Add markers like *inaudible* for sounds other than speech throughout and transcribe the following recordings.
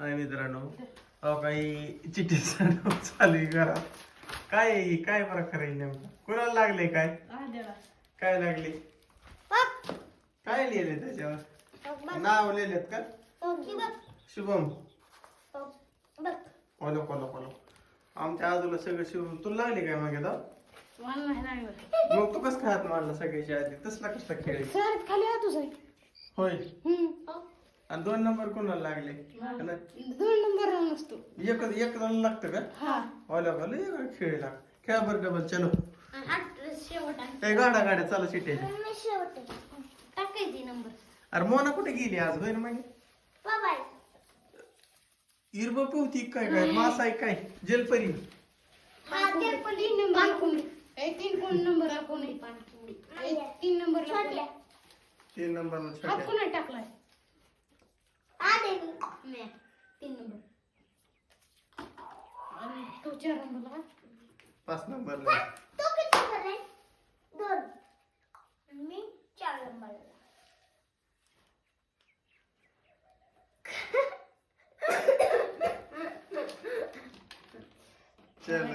हाय मित्रांनो अहो काही चिठ्ठी चालू आहे घरात. काय आहे? ही? काय प्रकार आहे नेमका? कोणाला लागले काय? काय लागले? काय लिहिले त्याच्यावर? नाव लिहिलेत का? शुभम. कोलो कोलो कोलो आमच्या आजूला सगळं शुभम तुला लागले काय मागे दाव मग तू कसं खात मारला सगळ्याच्या आधी? तसला कसला खेळ आहे? होय. आणि दोन नंबर कोणाला लागले? आणि दोन नंबर एक एक जण लागतं का? हा. ओला वेगळं खेळ लाग. खेळा बरं डबल चलो. काय गाड्या गाड्या चालू टाकायची नंबर. अरे मोना कुठे गेली आज? होय ना मागे इरबा पोहती काय काय? मासा आहे काय? जलपरी. हा तीन कोण? नंबर आपण तीन नंबर तीन नंबर टाकलाय? तीन नंबर आणि तो चार नंबर का पाच नंबर तो किती नंबर आहे दोन मी चार नंबर चल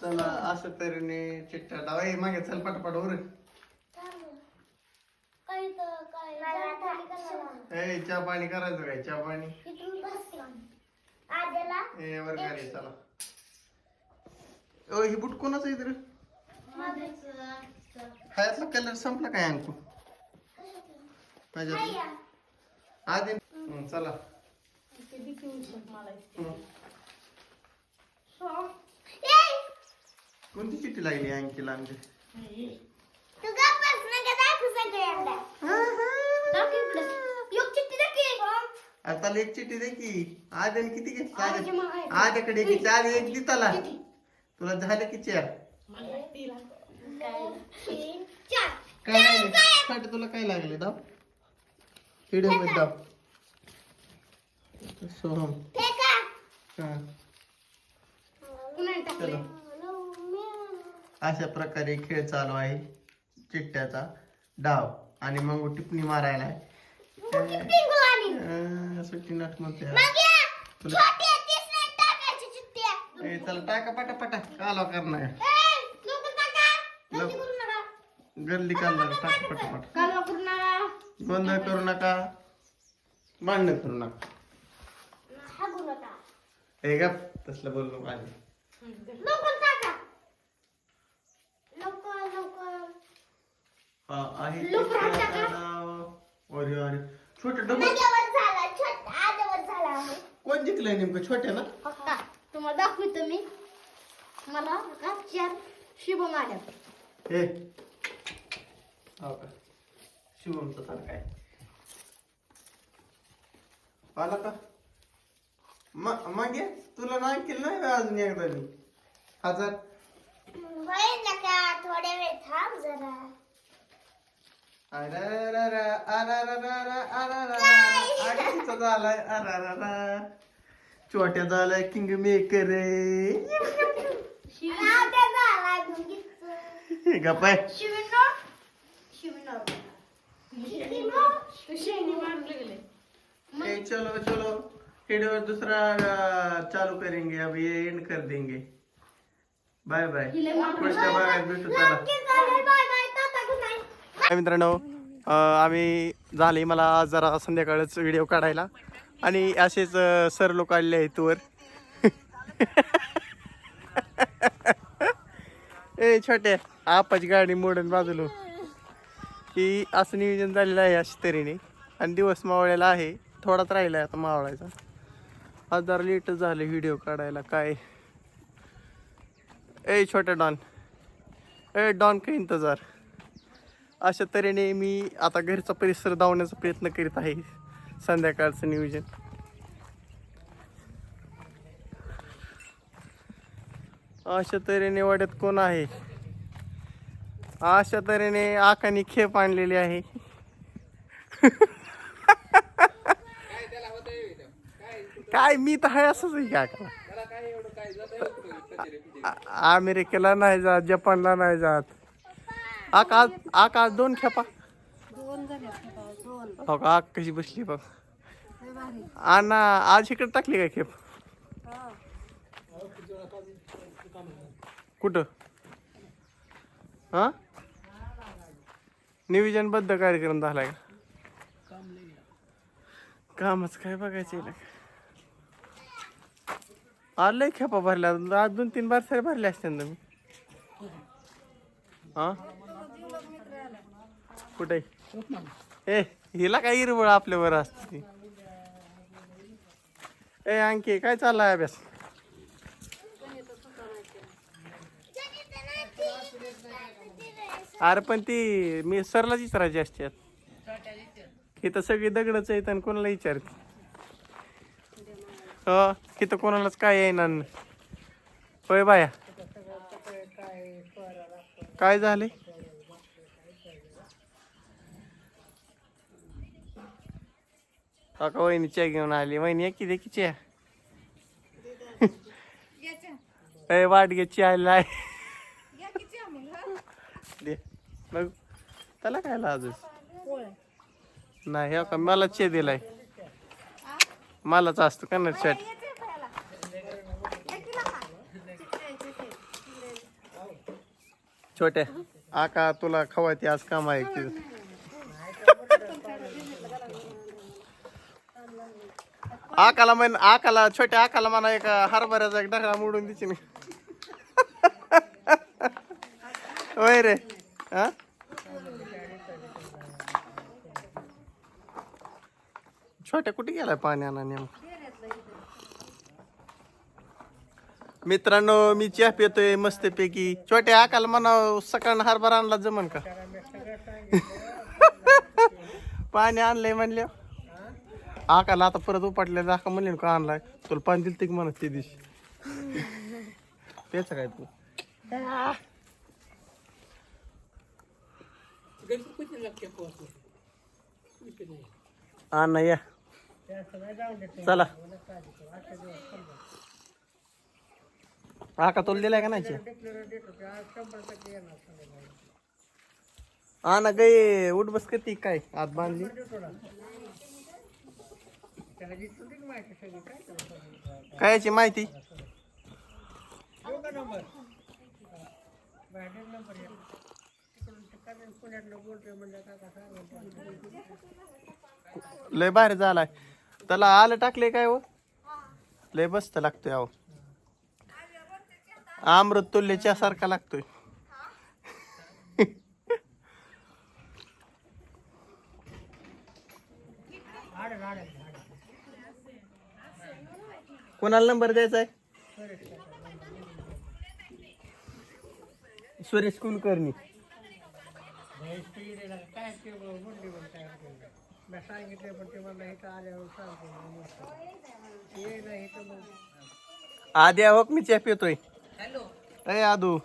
चला असं तऱ्हेने चिट्टा डाव ए मागे चल पटपट वर काही तर काय चहा पाणी करायचं काय चहा पाणी. इथून बस आद्याला ए वर चला. ओ ही बुट कोणाचं आहे रे? हायातला कलर संपला काय अंकू माझ्या आधी. हं, चला. हं. कोणती चिठ्ठी लागली तू गप्प बस नका दाखवू सगळ्यांना दाखव इकडं. योग चिठ्ठी दाखव. आता एक चिठ्ठी दे की आद्याने किती घेतली. आद्या- आद्याकडे एक घेतली आधी एक दी त्याला. किती? तुला झालं की चार. चार. काय लागले? साठी तुला काय लागले? दाव व्हिडिओमध्ये दाव सोहम. हा. चलो. अशा प्रकारे खेळ चालू आहे. चिट्ट्याचा डाव. आणि मग टिप्पणी मारायला आहे. अं, सुट्टी नट म्हणते. तुला-. ए, चला टाका पटा पटा काला करणार. गर्दी काढणार टाका पटा. गोंधळ करू नका भांडण करू नका. हे गप तसलं बोललो लवकर. हा आहे लवकर हात चिट्ट्याचा टाका. डाव. अरे अरे छोटं डबल माझ्यावर झाला, छोटा आजवर झाला आहे. कोण जिंकलंय नेमकं छोट्या ना. तुम्हाला दाखवतो मी. मला का चार शुभ माझ्या हे. हो का? शिवमचं तर काय? आला का? म- मग ये. तुला नाही केलं नाही का अजून एकदा मी? हजार होईल थोड्या वेळ थांब जरा. झाला गुंगीचं. गपाय शिवनो शिवनो छोट्या शेणी किंग मेकर ए, चलो चलो. वीडियो दूसरा चालू करेंगे. अब ये एंड कर देंगे. बाय बाय पुढच्या भागात भेटू चला. मित्रांनो आम्ही झाले मला जरा संध्याकाळच व्हिडिओ काढायला. आणि असेच सर लोक आलेले आहेत वर. ए छोटे आपाची गाडी मोडून बाजूलो. की असं नियोजन झालेलं आहे अशा तऱ्हेने. आणि दिवस मावळ्याला आहे थोडाच राहिला आहे आता मावळायचा. आज जरा लेटच झालं व्हिडिओ काढायला काय? ए छोट्या डॉन. ए डॉन का इंतजार? अशा तऱ्हेने मी आता घरचा परिसर धावण्याचा प्रयत्न करीत आहे. संध्याकाळचं नियोजन. अशा तऱ्हेने वाड्यात कोण आहे? अशा तऱ्हेने आकाने खेप आणलेली आहे. काय मी तर आहे असंच आहे काका अमेरिकेला नाही जात जपानला नाही जात. आकाश आकाश दोन खेपा. दोन झाले दोन. हो का? आग कशी बसली बघ आणि आज इकडे टाकली काय खेप? कुठं? हा? नियोजनबद्ध कार्यक्रम झालाय का? कामच काय बघायचं. आज लय खेपा भरल्या. आज दोन तीन बार सरी भरल्या असत्या ना तुम्ही? हा? कुठे? ए हिला काय हिरवळ आपल्यावर असते ए आणखी काय चाललाय अभ्यास? अरे पण ती मी सरलाच विचारायची असतात इथं सगळी दगडच आहेत आणि कोणाला विचारते? हो इथं कोणालाच काय येणार न. होय बाया. काय झाले? काका वहिनी चहा घेऊन आली. वहिनी की दे की चहा? ए वाट घे चहा लाय. दे. बघ. त्याला काय लाजस? नाही हो का मला चे दिलाय. मलाच असतो का शर्ट छोट्या आका तुला खवायची आज काम आहे की? आकाला म्हण आकाला छोट्या आकाला म्हणा एक हरभऱ्याचा एक ढगला मोडून दिची नाही होय रे. हा? छोट्या कुठे गेलाय पाणी आणा नेमकं? मित्रांनो मी चहा पितोय मस्तपैकी. छोट्या आकाला म्हणा सकाळ हरभरा आणला जमन का? पाणी आणलंय म्हणल्या आकाला आता परत उपटल्या आका म्हणले का आणलाय? तुला पाणी दिलं ते म्हणत ते दिश तेच काय तू? आणा या. चला. आका तुला दिलाय का नाही हा ना उठ बस किती काय आत बांधली? कायची माहिती? लय बाहेर झालाय. त्याला आलं टाकले काय हो? लय बसत लागतोय अहो. अमृत तुल्यच्या सारखा लागतोय. कोणाला नंबर द्यायचा आहे? सुरेश कुलकर्णी. आधी आवक मी चॅप येतोय. अय आदू.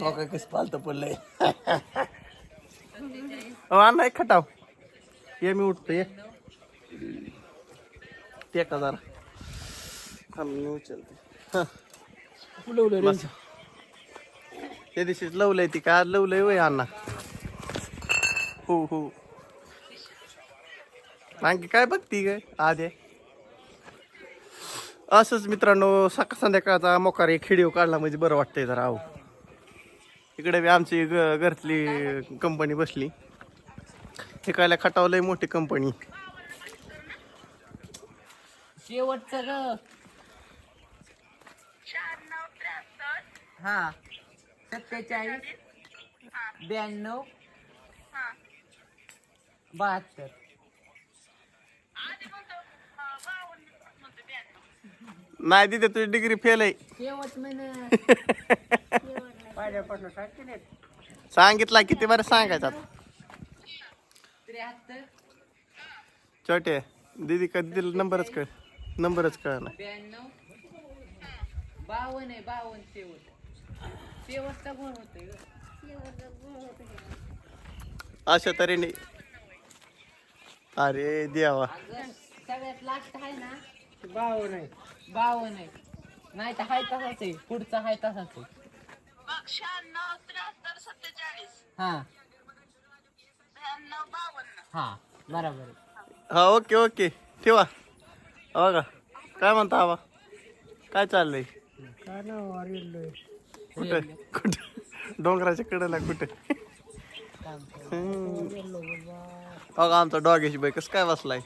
हो काय कस पालत पडलंय. *laughs* हो अण्णा एक खटाव. ये मी उठतो ये ते का जरा. थांब मी उचलते. बस. त्या दिवशीच लवलंय ती का? लवलंय वय अण्णा. हो हो. आणखी काय बघती काय आधे असंच मित्रांनो सकाळ संध्याकाळचा मोकार एक व्हिडिओ काढला म्हणजे बरं वाटतंय जरा अहो इकडे बी आमची घरातली कंपनी बसली. ठिकायला खटावलंय मोठी कंपनी शेवटचं ग. हा. सत्तेचाळीस ब्याण्णव बहात्तर. नाही तिथे तुझी डिग्री फेल आहे. *laughs* सांगितला किती बरं सांगायचं आता? त्र्याहत्तर. छोटे दीदी कधी दिलं? नंबरच कळ नंबरच कळ ना ब्याण्णव. बावन्न आहे बावन्न शेवट शेवटचा गुण होतोय ग. अशा तऱ्हेने. अरे देवा. अगं, सगळ्यात लास्ट आहे ना? बावन्न आहे. बावन्न आहे. नाही तर हाय तसाच आहे. पुढचा हाय तसाच आहे. हा. हा बरोबर आहे. हा ओके ओके. ठेवा. हो का काय म्हणता आबा? काय चाललंय? कुठे? कुठे? डोंगराच्या कडेला कुठे? हो का आमचा डॉगेश बाई. कसं काय बसलाय?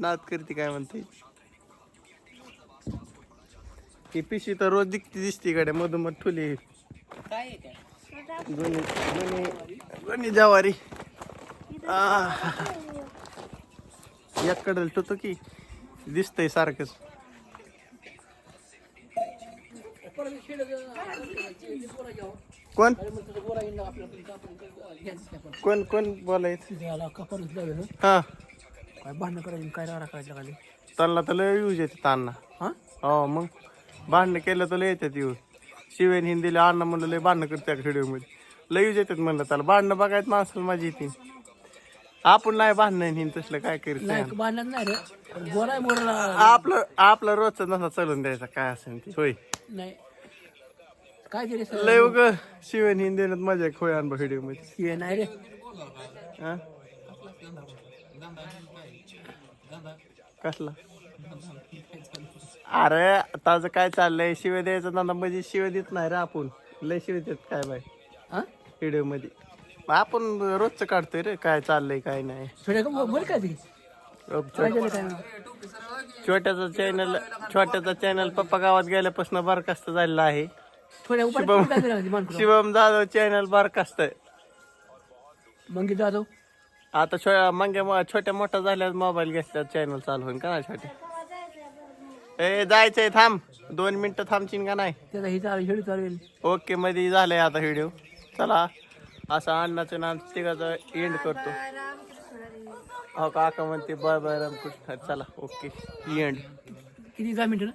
नाद करते काय म्हणते? ही पिशी तर रोज दिसती दिसती कडे मधोमध ठुली. काय आहे काय? दोन्ही दोन्ही दोन्ही जवारी. एक कडल ठेवतो की दिसतंय सारखंच. कोण? कोण कोण बोलायचं? हा. काय भांडणं करायचं काय राडा करायचं खाली त्यांना तर लय यूज येते तांना हा हो मग भांडणं केलं तर लय येतात यूज शिवेन हिंदीला अण्णा म्हणलं लय भांडणं करते व्हिडिओमध्ये. लय यूज येतात म्हणलं त्याला भांडणं बघायचं माणसाला माझी येते. आपण नाही भांडणं हिंद तसलं काय करीत नाही नाही. नाही रे. बोलाय बोलायला आपलं आपलं रोजचं नसा चालून द्यायचा काय असेल ते. होय. नाही. काय तरी सर लय उग शिवेन हिंदीनं मजा खोय अनुभव व्हिडिओमध्ये. हे नाही रे. हा? कसला? अरे ताज काय चाललंय? शिवे द्यायचं धंदा म्हणजे शिवे देत नाही रे आपण. लय शिवे देत काय बाय हा? व्हिडिओमध्ये. आपण रोजचं काढतोय रे काय चाललंय काय नाही. बोल काय ती. छोट्याचा चॅनल छोट्याचा चॅनल पप्पा गावात गेल्यापासून बरखास्त झालेला आहे. थोड्या शुभम. करून? शिवम जाधव चॅनल बरखास्त आहे. मंगी जाधव? आता छो मग छोट्या मोठा झाल्यावर मोबाईल घेतल्यावर चॅनल चालू होईल का ना छोटे? ए जायचंय थांब. दोन मिनिटं थांबशील का नाही? त्याचा ही चालू ओके मध्ये झालंय आता व्हिडिओ चला. असा अण्णाचं नाम तिघाचा एंड करतो. हो काका म्हणते बाय बाय रामकृष्ण. चला ओके एंड किती दहा मिनिटं ना?